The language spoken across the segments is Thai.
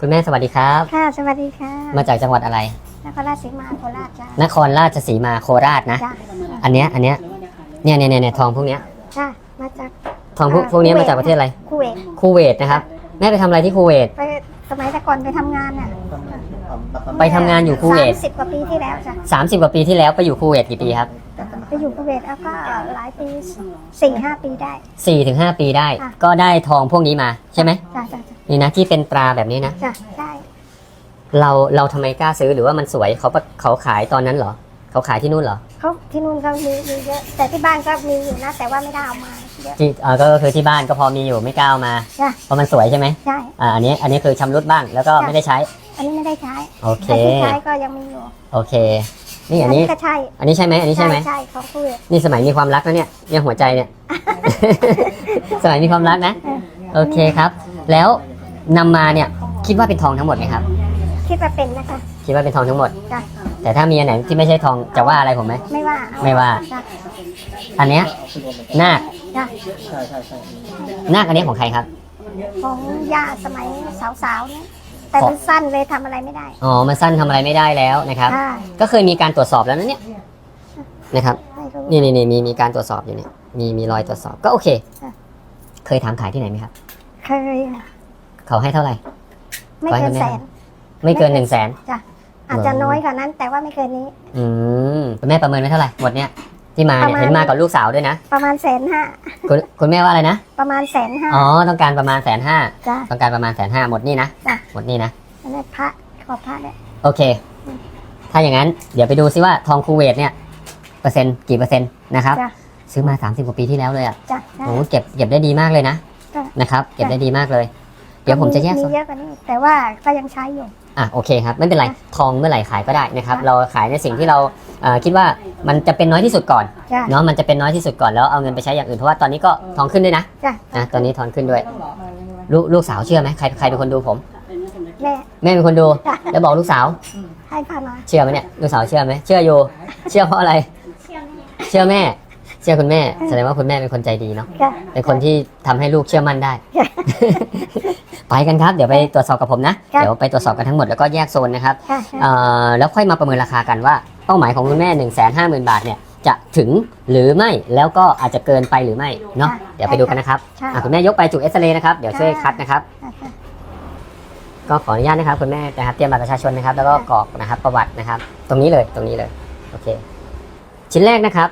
คุณแม่สวัสดีครับ ค่ะ สวัสดีค่ะมาจากจังหวัดอะไร นครราชสีมาโคราชจ้านครราชสีมาโคราชนะ จ้าอันเนี้ยอันเนี้ยเนี่ยเนี่ยเนี่ยเนี่ยทองพวกเนี้ยจ้ามาจาก ทองพวกอ่าพวกเนี้ยคูเวตมาจากประเทศอะไรคูเวตคูเวตนะครับแม่ไปทำอะไรที่คูเวต ไปสมัยแต่ก่อนไปทำงานน่ะไปทำงานอยู่คูเวต สามสิบกว่าปีที่แล้วจ้ะ 30กว่าปีที่แล้วไปอยู่คูเวตกี่ปีครับ ไปอยู่คูเวตแล้วก็หลายปีสี่ห้าปีได้4ถึง5ปีได้ค่ะก็ได้ทองพวกนี้มาใช่ไหมจ้าจ้าจ้านี่นะที่เป็นตราแบบนี้นะ จ้าใช่เราเราทำไมกล้าซื้อหรือว่ามันสวยเขาเขาขายตอนนั้นเหรอ เขาขายที่นู่นเหรอเขาที่นู่นก็มีมีเยอะ แต่ที่บ้านก็มีอยู่นะ แต่ว่าไม่ได้เอามาเยอะที่เอ่อก็ก็คือที่บ้านก็พอมีอยู่ไม่กล้าเอามา จ้ะเพราะมันสวยใช่ไหมใช่ อ่าอันนี้อันนี้คือชำรุดบ้างแล้วก็จ้ะไม่ได้ใช้อันนี้ไม่ได้ใช้โอเคแต่ที่ใช้ก็ยังมีอยู่โอเค นี่อันนี้ ก็ใช่อันนี้ใช่ไหมอันนี้ใช่ไหมใช่ของคูเวตนี่สมัยมีความรักนะเนี่ยเนี่ยหัวใจเนี่ย สมัยมีความรักนะ โอเคครับ แล้วนำมาเนี่ยคิดว่าเป็นทองทั้งหมดไหมครับ คิดว่าเป็นนะคะคิดว่าเป็นทองทั้งหมด จ้ะแต่ถ้ามีอันไหนที่ไม่ใช่ทองจะว่าอะไรผมไหม ไม่ว่าไม่ว่า จ้ะอันเนี้ยนาคจ้ะนาคอันนี้ของใครครับ ของย่าสมัยสาวๆเนี่ย แต่มันสั้นเลยทำอะไรไม่ได้อ๋อมันสั้นทำอะไรไม่ได้แล้วนะครับ อ่าก็เคยมีการตรวจสอบแล้วนะเนี่ยนะครับ ไม่รู้ นี่นี่นี่มีมีการตรวจสอบอยู่เนี่ยมีมีรอยตรวจสอบก็โอเค ค่ะ เคยถามขายที่ไหนไหมครับ เคยอะเขาให้เท่าไหร่ ไม่เกินแสน ไม่เกินหนึ่งแสนจ้ะอาจจะน้อยกว่านั้น แต่ว่าไม่เกินนี้อืมคุณแม่ประเมินไว้เท่าไหร่หมดเนี่ย ที่มาเนี่ยประมาณ เห็นมากับลูกสาวด้วยนะประมาณแสนห้าคุณคุณแม่ว่าอะไรนะ ประมาณแสนห้าอ๋อ ต้องการประมาณแสนห้า จ้ะ ต้องการประมาณแสนห้าหมดนี่นะ จ้ะ หมดนี่นะ อันนี้พระขอบพระเนี่ย โอเคถ้าอย่างนั้นเดี๋ยวไปดูซิว่าทองคูเวตเนี่ยเปอร์เซ็นต์กี่เปอร์เซ็นต์นะครับ จ้ะ ซื้อมา 30กว่าปีที่แล้วเลยอะจ้ะใช่โอ้โหเก็บเก็บได้ดีมากเลยนะ จ้ะ นะครับ เก็บได้ดีมากเลย เดี๋ยวผมจะแยกมีส่วน เยอะกว่านี้ แต่ว่าก็ยังใช้อยู่ อะโอเคครับไม่เป็นไรจ้ะทองเมื่อไหร่ขายก็ได้นะครับจ้ะเราขายในสิ่งที่เราเอ่อคิดว่า มันจะเป็นน้อยที่สุดก่อนจ้ะเนาะมันจะเป็นน้อยที่สุดก่อนแล้วเอาเงินไปใช้อย่างอื่นเพราะว่าตอนนี้ก็ทองขึ้นด้วยนะจ้ะนะตอนนี้ทองขึ้นด้วย ลูกลูกสาวเชื่อไหมใครใครเป็นคนดูผม แม่ แม่เป็นคนดูจ้ะ แล้วบอกลูกสาวให้พามา เชื่อไหมเนี่ยลูกสาวเชื่อไหมเชื่ออยู่ เชื่อเพราะอะไร เชื่อแม่เชื่อคุณแม่แสดงว่าคุณแม่เป็นคนใจดีเนาะจ้ะเป็นคนที่ทำให้ลูกเชื่อมั่นได้จ้ะไปกันครับ เดี๋ยวไปตรวจสอบกับผมนะจ้ะเดี๋ยวไปตรวจสอบกันทั้งหมดแล้วก็แยกโซนนะครับค่ะค่ะเอ่อแล้วค่อยมาประเมินราคากันว่าเป้าหมายของคุณแม่ 1 5 0 0 0 0 บาทเนี่ยจะถึงหรือไม่แล้วก็อาจจะเกินไปหรือไม่เนาะเดี๋ยวไปดูกันนะครับใช่อะคุณแม่ยกไปจุดเอ็กซเรย์นะครับเดี๋ยวช่วยคัดนะครับค่ะค่ะก็ขออนุญาตนะครับคุณแม่นะครับเตรียมบัตรประชาชนนะครับ แล้วก็กรอกนะครับประวัตินะครับ ตรงนี้เลยตรงนี้เลยโอเค ชิ้นแรกนะครับ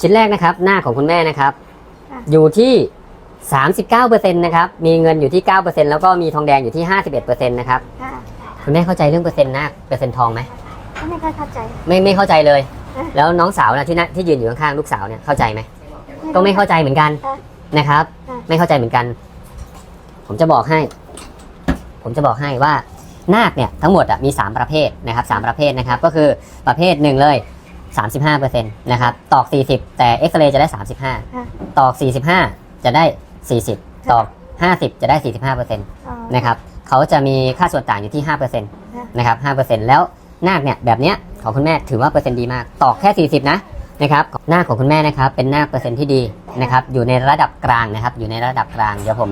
ชิ้นแรกนะครับ หน้าของคุณแม่นะครับอยู่ที่ 39%นะครับ มีเงินอยู่ที่ 9%แล้วก็มีทองแดงอยู่ที่ 51%นะครับ ค่ะคุณแม่เข้าใจเรื่องเปอร์เซ็นต์หน้าเปอร์เซ็นต์ทองไหมก็ไม่ค่อยเข้าใจ ไม่ไม่เข้าใจเลยอะแล้วน้องสาวนะที่นั่ที่ยืนอยู่ข้างๆลูกสาวเนี่ยเข้าใจไหม ก็ไม่เข้าใจเหมือนกันค่ะนะครับค่ะไม่เข้าใจเหมือนกัน ผมจะบอกให้ ผมจะบอกให้ว่านาคเนี่ยทั้งหมดอะมี 3 ประเภทนะครับสามประเภทนะครับ ก็คือประเภทหนึ่งเลย 35%นะครับตอก 40 แต่เอ็กซเรย์จะได้35 ตอก 45 จะได้ 40 ตอก 50 จะได้ 45%อ๋อนะครับเขาจะมีค่าส่วนต่างอยู่ที่5%นะครับ5%แล้วนาคเนี่ยแบบเนี้ยของคุณแม่ถือว่าเปอร์เซ็นต์ดีมาก ตอกแค่ 40 นะนะครับหน้าคของคุณแม่นะครับเป็นหน้าเปอร์เซ็นต์ที่ดีนะครับอยู่ในระดับกลางนะครับอยู่ในระดับกลางเดี๋ยวผม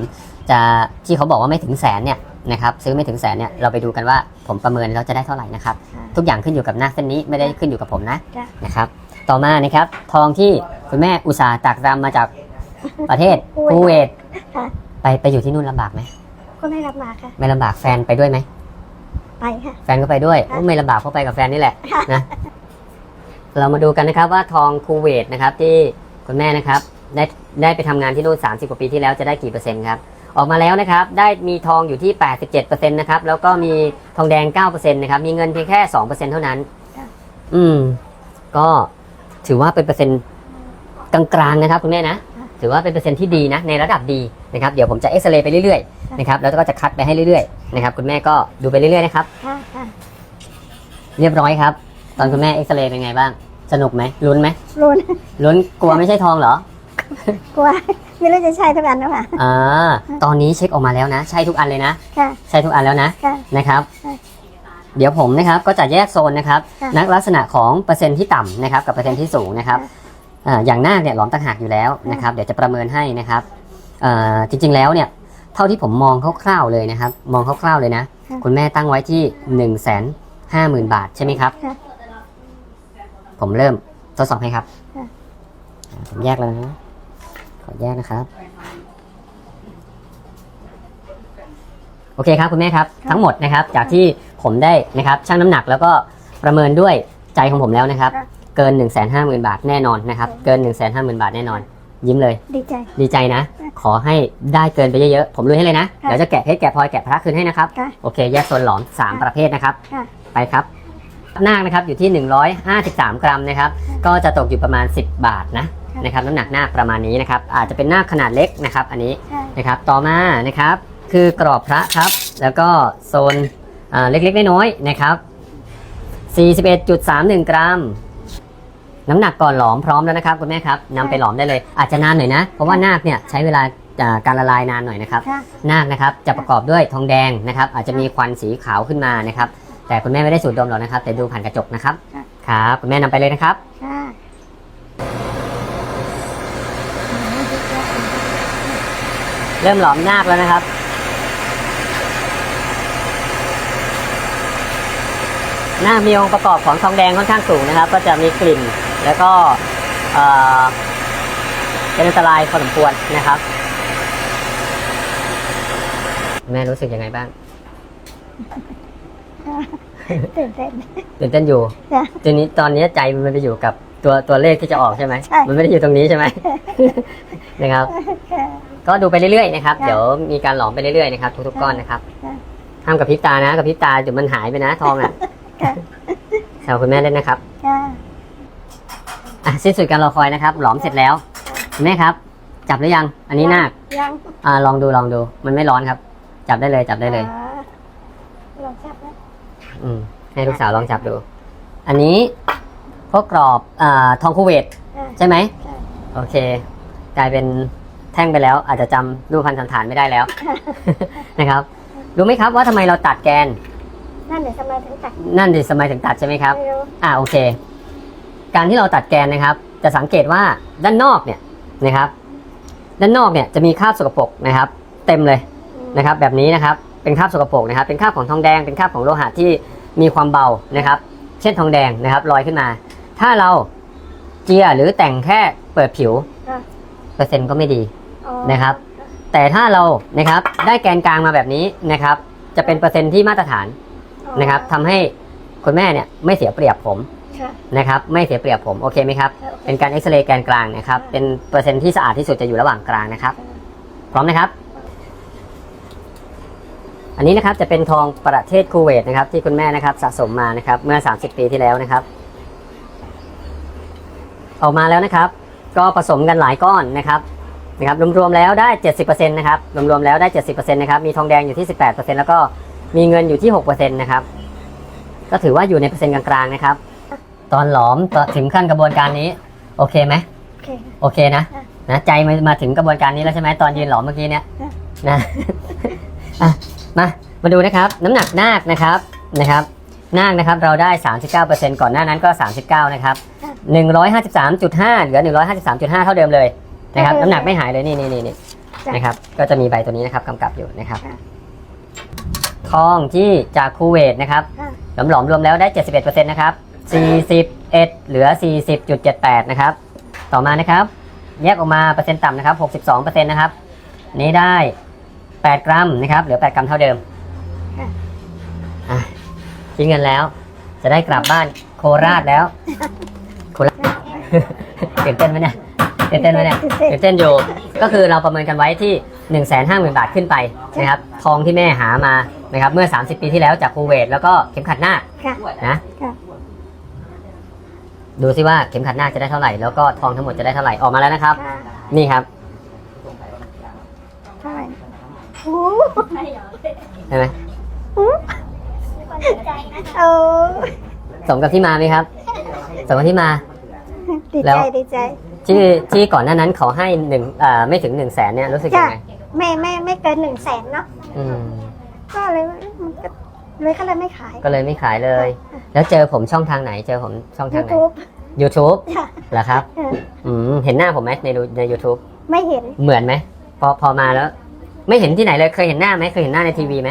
จะที่เขาบอกว่าไม่ถึงแสนเนี่ย นะครับซื้อไม่ถึงแสนเนี่ยเราไปดูกันว่าผมประเมินแล้วจะได้เท่าไหร่นะครับค่ะทุกอย่างขึ้นอยู่กับหน้าเส้นนี้ไม่ได้ขึ้นอยู่กับผมนะจ้ะ นะครับต่อมานะครับทองที่คุณแม่อุตสาห์ตักรำมาจากประเทศคูเวตค่ะ ไปไปอยู่ที่นู่นลำบากไหมก็ไม่รับมาค่ะ ไม่ลำบากแฟนไปด้วยไหมไปค่ะ แฟนก็ไปด้วยค่ะโอ้ไม่ลำบากเพราะไปกับแฟนนี่แหละนะเรามาดูกันนะครับว่าทองคูเวตนะครับที่คุณแม่นะครับได้ได้ไปทำงานที่นู่น30กว่าปีที่แล้วจะได้กี่เปอร์เซ็นต์ครับ ออกมาแล้วนะครับ ได้มีทองอยู่ที่ 87%นะครับ แล้วก็มีทองแดง 9%นะครับ มีเงินเพียงแค่ 2%เท่านั้น อืม ก็ถือว่าเป็นเปอร์เซ็นต์กลางๆนะครับคุณแม่นะ ถือว่าเป็นเปอร์เซ็นต์ที่ดีนะ ในระดับดีนะครับ เดี๋ยวผมจะเอ็กซเรย์ไปเรื่อยๆนะครับ แล้วก็จะคัดไปให้เรื่อยๆนะครับ คุณแม่ก็ดูไปเรื่อยๆนะครับค่ะค่ะเรียบร้อยครับ ตอนคุณแม่เอ็กซเรย์เป็นไงบ้าง สนุกไหมลุ้นไหมรุนลุ้น กลัวไม่ใช่ทองเหรอ กลัวไม่รู้จะใช่ทุกอันหรือเปล่าอ่าตอนนี้เช็คออกมาแล้วนะ ใช่ทุกอันเลยนะ ค่ะใช่ทุกอันแล้วนะค่ะ นะครับ ค่ะเดี๋ยวผมนะครับก็จะแยกโซนนะครับค่ะนักลักษณะของเปอร์เซ็นต์ที่ต่ำนะครับกับเปอร์เซ็นต์ที่สูงนะครับอ่าอย่างนาคเนี่ยหลอมต่างหากอยู่แล้วนะครับเดี๋ยวจะประเมินให้นะครับอ่าจริงๆแล้วเนี่ยเท่าที่ผมมองคร่าวๆเลยนะครับมองคร่าวๆเลยนะ ค่ะคุณแม่ตั้งไว้ที่หนึ่งแสนห้าหมื่นบาทใช่ไหมครับ ค่ะผมเริ่มทดสอบให้ครับค่ะอ่าผมแยกแล้วนะ ขอแยกนะครับ โอเคครับคุณแม่ครับ ทั้งหมดนะครับ จากที่ผมได้นะครับชั่งน้ำหนักแล้วก็ประเมินด้วยใจของผมแล้วนะครับ ค่ะ เกิน 1 5 0 0 0 0 บาทแน่นอนนะครับ เกิน 1 5 0 0 0 0 บาทแน่นอน ยิ้มเลย ดีใจ ดีใจนะ ขอให้ได้เกินไปเยอะๆ ผมลุยให้เลยนะ ค่ะเดี๋ยวจะแกะเพชรแกะพลอยแกะพระคืนให้นะครับ ค่ะโอเค แยกโซนหลอม3ประเภทนะครับ ค่ะไปครับนาคนะครับอยู่ที่ 153 กรัมนะครับ ก็จะตกอยู่ประมาณ 10 บาทนะค่ะ นะครับน้ำหนักนาคประมาณนี้นะครับ อาจจะเป็นนาคขนาดเล็กนะครับ อันนี้ค่ะนะครับต่อมานะครับ คือกรอบพระครับ แล้วก็โซนอ่าเล็กๆน้อยๆนะครับ 41.31 กรัม น้ำหนักก่อนหลอมพร้อมแล้วนะครับคุณแม่ครับนำไปหลอมได้เลย อาจจะนานหน่อยนะ เพราะว่านาคเนี่ยใช้เวลาอ่าการละลายนานหน่อยนะครับค่ะนาคนะครับจะประกอบด้วยทองแดงนะครับ อาจจะมีควันสีขาวขึ้นมานะครับ แต่คุณแม่ไม่ได้สูดดมหรอกนะครับ แต่ดูผ่านกระจกนะครับค่ะครับ คุณแม่นำไปเลยนะครับ ค่ะ เริ่มหลอมนาคแล้วนะครับนาคมีองค์ประกอบของทองแดงค่อนข้างสูงนะครับ ก็จะมีกลิ่น แล้วก็เอ่อเป็นอันตรายพอสมควรนะครับ แม่รู้สึกยังไงบ้างตื่นเต้นตื่นเต้นอยู่จ้ะทีนี้ตอนนี้ใจมันไปอยู่กับตัวตัวเลขที่จะออกใช่ไหมใช่มันไม่ได้อยู่ตรงนี้ใช่ไหมนะครับค่ะ ก็ดูไปเรื่อยๆนะครับค่ะเดี๋ยวมีการหลอมไปเรื่อยๆนะครับทุกๆก้อนนะครับค่ะห้ามกับพริบตานะกับพริบตาเดี๋ยวมันหายไปนะทองอะค่ะแซวคุณแม่เล่นนะครับค่ะอะสิ้นสุดการรอคอยนะครับ หลอมเสร็จแล้วคุณแม่ครับ จับหรือยัง อันนี้นาคยังอ่าลองดูลองดู มันไม่ร้อนครับ จับได้เลยจับได้เลยอ๋อลองจับนะอืมให้ลูกสาวลองจับดู อันนี้พวกกรอบอ่าทองคูเวตค่ะใช่ไหมใช่โอเค กลายเป็นแท่งไปแล้ว อาจจะจำรูปพันธสันฐานไม่ได้แล้ว นะครับรู้ไหมครับว่าทำไมเราตัดแกน นั่นเดี๋ยวทำไมถึงตัดนั่นดิสมัยถึงตัดใช่ไหมครับไม่รู้อ่าโอเค การที่เราตัดแกนนะครับ จะสังเกตว่าด้านนอกเนี่ยนะครับ ด้านนอกเนี่ยจะมีคราบสกปรกนะครับ เต็มเลยนะครับ แบบนี้นะครับเป็นคราบสกปรกนะครับ เป็นคราบของทองแดงเป็นคราบของโลหะที่มีความเบานะครับ เช่นทองแดงนะครับลอยขึ้นมา ถ้าเราเจียหรือแต่งแค่เปิดผิวค่ะเปอร์เซ็นต์ก็ไม่ดีอ๋อ นะครับ แต่ถ้าเรานะครับได้แกนกลางมาแบบนี้นะครับ จะเป็นเปอร์เซ็นต์ที่มาตรฐานอ๋อนะครับทำให้คุณแม่เนี่ยไม่เสียเปรียบผมค่ะนะครับไม่เสียเปรียบผมโอเคไหมครับค่ะโอเคเป็นการเอ็กซเรย์แกนกลางนะครับเป็นเปอร์เซ็นต์ที่สะอาดที่สุดจะอยู่ระหว่างกลางนะครับ พร้อมนะครับ อันนี้นะครับจะเป็นทองประเทศคูเวตนะครับ ที่คุณแม่นะครับสะสมมานะครับเมื่อ 30 ปีที่แล้วนะครับ ออกมาแล้วนะครับ ก็ผสมกันหลายก้อนนะครับ นะครับรวมๆแล้วได้ 70%นะครับรวมๆแล้วได้ 70%นะครับมีทองแดงอยู่ที่ 18%แล้วก็มีเงินอยู่ที่6%นะครับก็ถือว่าอยู่ในเปอร์เซ็นต์กลางๆนะครับ ตอนหลอมต่อถึงขั้นกระบวนการนี้โอเคไหมโอเคโอเคนะค่ะนะใจมามาถึงกระบวนการนี้แล้วใช่ไหมตอนยืนหลอมเมื่อกี้เนี่ยค่ะนะอะมามาดูนะครับ น้ำหนักนาคนะครับนะครับนาคนะครับเราได้ 39%ก่อนหน้านั้นก็ 39 นะครับ 153.5 เหลือ 153.5 เท่าเดิมเลย นะครับน้ำหนักไม่หายเลยนี่นี่นี่นี่จ้ะ นะครับ ก็จะมีใบตัวนี้นะครับกำกับอยู่นะครับค่ะ ทองที่จากคูเวตนะครับค่ะ หลอมหลอมๆรวมแล้วได้ 71%นะครับ41เหลือ 40.78 นะครับ ต่อมานะครับ แยกออกมาเปอร์เซ็นต์ต่ำนะครับ 62%นะครับ นี้ได้ 8 กรัมนะครับ เหลือ 8 กรัมเท่าเดิมค่ะ อะคิดเงินแล้ว จะได้กลับบ้านโคราชแล้วโคราช ตื่นเต้นไหมเนี่ย ตื่นเต้นไหมเนี่ยตื่นเต้นอยู่ ก็คือเราประเมินกันไว้ที่ 1 5 0 0 0 0 บาทขึ้นไปนะครับทองที่แม่หามานะครับเมื่อ 30 ปีที่แล้วจากคูเวตแล้วก็เข็มขัดหน้าค่ะนะค่ะดูซิว่าเข็มขัดหน้าจะได้เท่าไหร่แล้วก็ทองทั้งหมดจะได้เท่าไหร่ออกมาแล้วนะครับค่ะนี่ครับเท่าไหร่โอ้ใช่ไหมโหเออสมกับที่มาไหมครับสมกับที่มาดีแล้ใจวดีใจ ที่ที่ก่อนหน้านั้นเขาให้หนึ่งอ่าไม่ถึงหนึ่งแสนเนี่ยรู้สึกยังไงไม่ไม่ไม่เกินหนึ่งแสนเนาะอืมก็เลยว่ามันก็เลยก็เลยไม่ขาย ก็เลยไม่ขายเลย แล้วเจอผมช่องทางไหน เจอผมช่องทายูงไหนทูบ YouTube ค่ะเหรอครับเอออืมเห็นหน้าผมไหมในดูใน YouTube ไม่เห็นเหมือนไหมพอพอมาแล้ว ไม่เห็นที่ไหนเลยเคยเห็นหน้าไหมเคยเห็นหน้าในทีวีไหม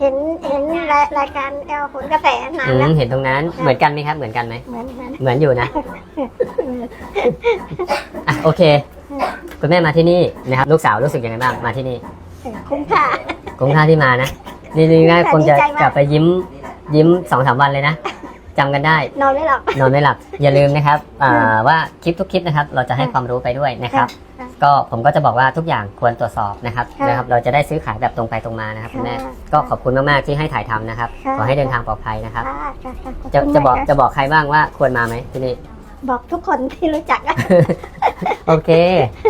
เห็นเห็นรายรายการเอลผลกระแสนานอืแล้วมเห็นตรงนั้นเหมือนกันไหมครับ เหมือนกันไหมเหมือนเหมือนเหมือนอยู่นะอะโอเค คุณแม่มาที่นี่นะครับลูกสาวรู้สึกยังไงบ้างมาที่นี่คุ้มค่าคุ้มค่าที่มานะนี่นี่นะแต่คงจะดีใจมากกลับไปยิ้มยิ้มสองสามวันเลยนะ จำกันได้ นอนไม่หลับ นอนไม่หลับ อย่าลืมนะครับอ่าว่าคลิปทุกคลิปนะครับ เราจะให้ความรู้ไปด้วยนะครับ ค่ะก็ผมก็จะบอกว่าทุกอย่างควรตรวจสอบนะครับค่ะนะครับ เราจะได้ซื้อขายแบบตรงไปตรงมานะครับคุณแม่ค่ะก็ขอบคุณมากๆที่ให้ถ่ายทำนะครับค่ะ ขอให้เดินทางปลอดภัยนะครับ ค่ะค่ะค่ะขจะคุณจะบอกมากจะบอกใครบ้างว่าควรมาไหมที่นี่ บอกทุกคนที่รู้จักโอเค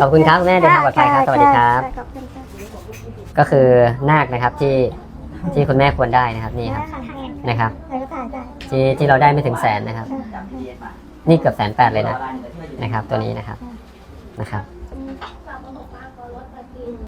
ขอบคุณครับแม่เดินทางปลอดภัยครับสวัสดีครับขอบคุณครับก็คือนาคนะครับที่ที่คุณแม่ควรได้นะครับนี่ครับนะครับเออได้ได้ ที่ที่เราได้ไม่ถึงแสนนะครับ นี่เกือบแสนแปดเลยนะนะครับ ตัวนี้นะครับนะครับ